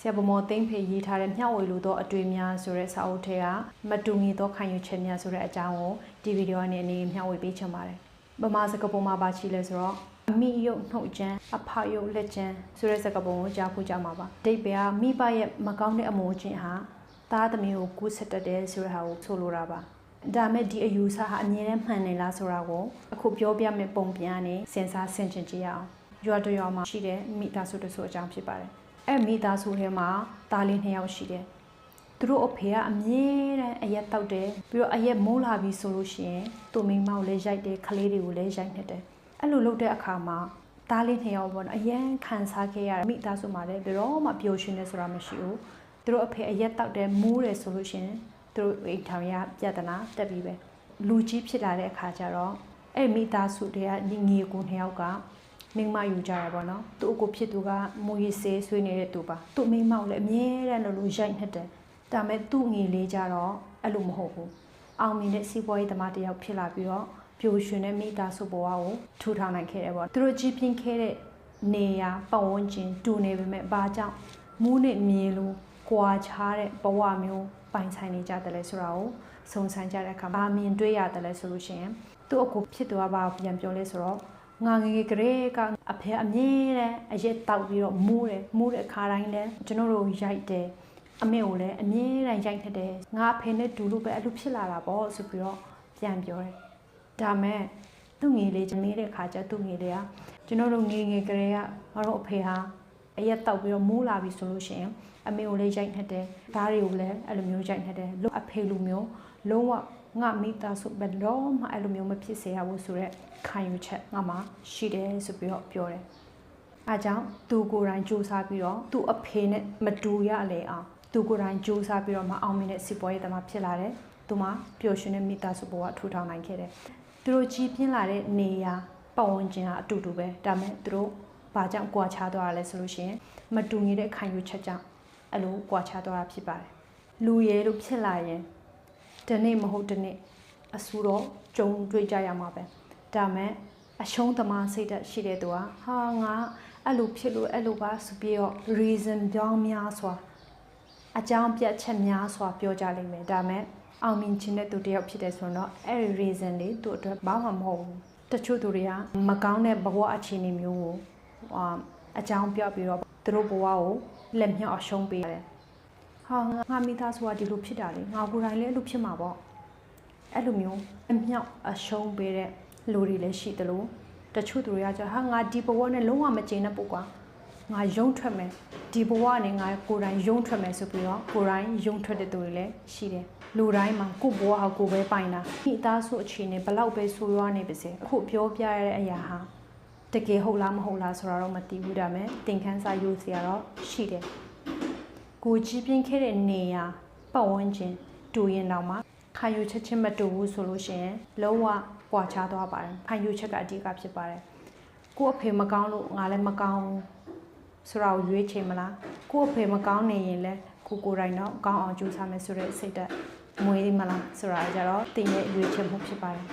ဆရာဗမော်သိမ့်ဖေရေးထားတဲ့မျှဝေလို့သောအတွေ့များဆိုတဲ့စာအုပ်ထဲကမတူညီသောခံယူချက်များဆိုတဲ့အကြောင်းကိုဒီဗီဒီယိုကနေအနေနဲ့မျှဝေပေးချင်ပါတယ်။ဗမာစကားပုံမှာပါရှိလဲဆိုတော့အမိယုတ်နှုတ်ချမ်းအဖယုတ်လက်ချမ်းဆိုတဲ့စကားပုံကိုကြားဖို့ကြမှာပါ။ဒိတ်ပဲကမိဘရဲ့မကောင်းတဲ့အမိုးချင်းဟာသားသမီးကိုကူးဆက်တတ်တယ်ဆိုတဲ့ဟာကိုဆိုလိုတာပါ။ဒါမဲ့ဒီအယူဆဟာအမြဲတမ်းမှန်နေလားဆိုတာကိုအခုပြောပြမယ့်ပုံပြန်ကနေစဉ်းစားဆင်ခြင်ကြည့်ရအောင်။ရွာတရွာမှာရှိတဲ့မိသားစုတစုအကြောင်းဖြစ်ပါတယ်။ အဲ့မိသားစုထဲမှာသားလေးနှစ်ယောက်ရှိတယ်။သူတို့အဖေကအမြဲတမ်းအရက်တောက်တယ်ပြီးတော့အရက်မိုးလာပြီဆိုလို့ရှိရင်သူ့မိန်းမကိုလည်းရိုက်တယ်ခလေးတွေကိုလည်းရိုက်နေတယ်။အဲ့လိုလုပ်တဲ့အခါမှာသားလေးနှစ်ယောက်ပေါ့နော်အရန်ခံစားခဲ့ရမိသားစုမှာလည်းဘယ်တော့မှပျော်ရွှင်နေဆိုတာမရှိဘူး။သူတို့အဖေအရက်တောက်တယ်မိုးတယ်ဆိုလို့ရှိရင်သူတို့အိမ်ထောင်ရပြဿနာတက်ပြီးပဲလူကြီးဖြစ်လာတဲ့အခါကျတော့အဲ့မိသားစုတွေကညီငယ်ကိုနှစ်ယောက်က မိန်းမယူကြရပါတော့သူ့အကိုဖြစ်သူကမူရည်ဆေးဆွေးနေတဲ့သူပါသူ့မိန်းမကိုလည်းအမြဲတမ်းလိုလိုရိုက်နှက်တယ်ဒါပေမဲ့သူ့ငယ်လေးကြတော့အဲ့လိုမဟုတ်ဘူးအောင်မြင်တဲ့စီးပွားရေးသမားတစ်ယောက်ဖြစ်လာပြီးတော့ပျော်ရွှင်တဲ့မိသားစုဘဝကိုထူထောင်နိုင်ခဲ့တယ်ပေါ့သူတို့ကြီးပြင်းခဲ့တဲ့နေရာပတ်ဝန်းကျင်တူနေပေမဲ့ဘာကြောင့်မူးနဲ့မြေလိုကွာခြားတဲ့ဘဝမျိုးပိုင်ဆိုင်နေကြတယ်လဲဆိုတာကိုစုံစမ်းကြတဲ့အခါဘာမြင်တွေ့ရတယ်လဲဆိုလို့ရှိရင်သူ့အကိုဖြစ်သွားပါပြန်ပြောလဲဆိုတော့ ငါငယ်ငယ်ကလေးကအဖေအမြဲတမ်းအရက်တောက်ပြီးတော့မူးတယ်မူးတဲ့အခါတိုင်းလည်းကျွန်တော်တို့ရိုက်တယ်အမေကိုလည်းအမြဲတမ်းရိုက်ခတ်တယ်ငါအဖေနဲ့တူလို့ပဲအဲ့လိုဖြစ်လာတာပေါ့ဆိုပြီးတော့ပြန်ပြောတယ်ဒါမဲ့သူ့ငယ်လေးဂျမေးတဲ့ခါကျသူ့ငယ်လေးကကျွန်တော်တို့ငယ်ငယ်ကလေးကငါတို့အဖေဟာအရက်တောက်ပြီးတော့မူးလာပြီဆိုလို့ရှိရင်အမေကိုလည်းရိုက်နှက်တယ်ဓားတွေကိုလည်းအဲ့လိုမျိုးရိုက်နှက်တယ်လို့အဖေလိုမျိုးလုံးဝ ငါမိသားစုဘယ်တော့မှအဲ့လိုမျိုးမဖြစ်စေရဘူးဆိုတော့ခံယူချက်ငါမှရှိတယ်ဆိုပြီးတော့ပြောတယ်အားကြောင့်သူကိုယ်တိုင်စူးစမ်းပြီးတော့သူ့အဖေနဲ့မတူရလေအောင်သူကိုယ်တိုင်စူးစမ်းပြီးတော့မအောင်မြင်တဲ့စီပွားရေးသမားဖြစ်လာတယ်သူမှပျော်ရွှင်တဲ့မိသားစုဘဝထူထောင်နိုင်ခဲ့တယ်သူတို့ကြီးပြင်းလာတဲ့နေရာပတ်ဝန်းကျင်ကအတူတူပဲဒါပေမဲ့သူတို့ဘာကြောင့်ကြွာချသွားရလဲဆိုလို့ရှိရင်မတူညီတဲ့ခံယူချက်ကြောင့်အဲ့လိုကြွာချသွားတာဖြစ်ပါတယ်လူရဲလို့ဖြစ်လာရင် ဒီနေ့မဟုတ်ဒီနေ့အဆူတော့ကြုံတွေ့ကြရမှာပဲဒါမဲ့အရှုံးသမားစိတ်ဓာတ်ရှိတဲ့သူကဟာငါအဲ့လိုဖြစ်လို့အဲ့လိုပါဆိုပြီးတော့ reason ပြောင်းများစွာအကြောင်းပြချက်များစွာပြောကြလိမ့်မယ်ဒါမဲ့အောင်မြင်ခြင်းတဲ့သူတယောက်ဖြစ်တယ်ဆိုတော့အဲ့ဒီ reason လေးသူ့အတွက်ဘာမှမဟုတ်ဘူးတချို့သူတွေကမကောင်းတဲ့ဘဝအခြေအနေမျိုးကိုအာအကြောင်းပြပြီးတော့သူတို့ဘဝကိုလက်မြောက်အရှုံးပေးတယ် ဟာငါမိသားစုကဒီလိုဖြစ်တာလေငါကိုယ်တိုင်လည်းအဲ့လိုဖြစ်မှာပေါ့အဲ့လိုမျိုးအမြောက်အရှုံးပေးတဲ့လူတွေလည်းရှိတယ်လို့တချို့သူတွေကကြဟာငါဒီဘဝနဲ့လုံးဝမကျေနပ်ဘူးကွာငါယုံထွက်မယ်ဒီဘဝနဲ့ငါကိုယ်တိုင်ယုံထွက်မယ်ဆိုပြီးတော့ကိုယ်တိုင်ယုံထွက်တဲ့သူတွေလည်းရှိတယ်လူတိုင်းမှာကိုယ့်ဘဝဟာကိုယ်ပဲပိုင်တာမိသားစုအခြေအနေဘလောက်ပဲဆိုးရွားနေပါစေအခုပြောပြရတဲ့အရာဟာတကယ်ဟုတ်လားမဟုတ်လားဆိုတာတော့မသိဘူးဒါမဲ့သင်ခန်းစာယူစရာတော့ရှိတယ် ကိုကြီးပြင်းခဲ့တဲ့နေရာပတ်ဝန်းကျင်တူရင်တော့မှခံယူချက်ချင်းမတူဘူးဆိုလို့ရှိရင်လုံးဝကွာခြားသွားပါတယ်ခံယူချက်ကအဓိကဖြစ်ပါတယ်ကို့အဖေမကောင်းလို့ငါလည်းမကောင်းဘူးဆိုတာကိုရွေးချယ်မလားကို့အဖေမကောင်းနေရင်လည်းကိုကိုယ်တိုင်တော့ကောင်းအောင်ကြိုးစားမယ်ဆိုတဲ့စိတ်ဓာတ်မွေးမလားဆိုတာကြတော့တင်ရဲ့ရွေးချယ်မှုဖြစ်ပါတယ်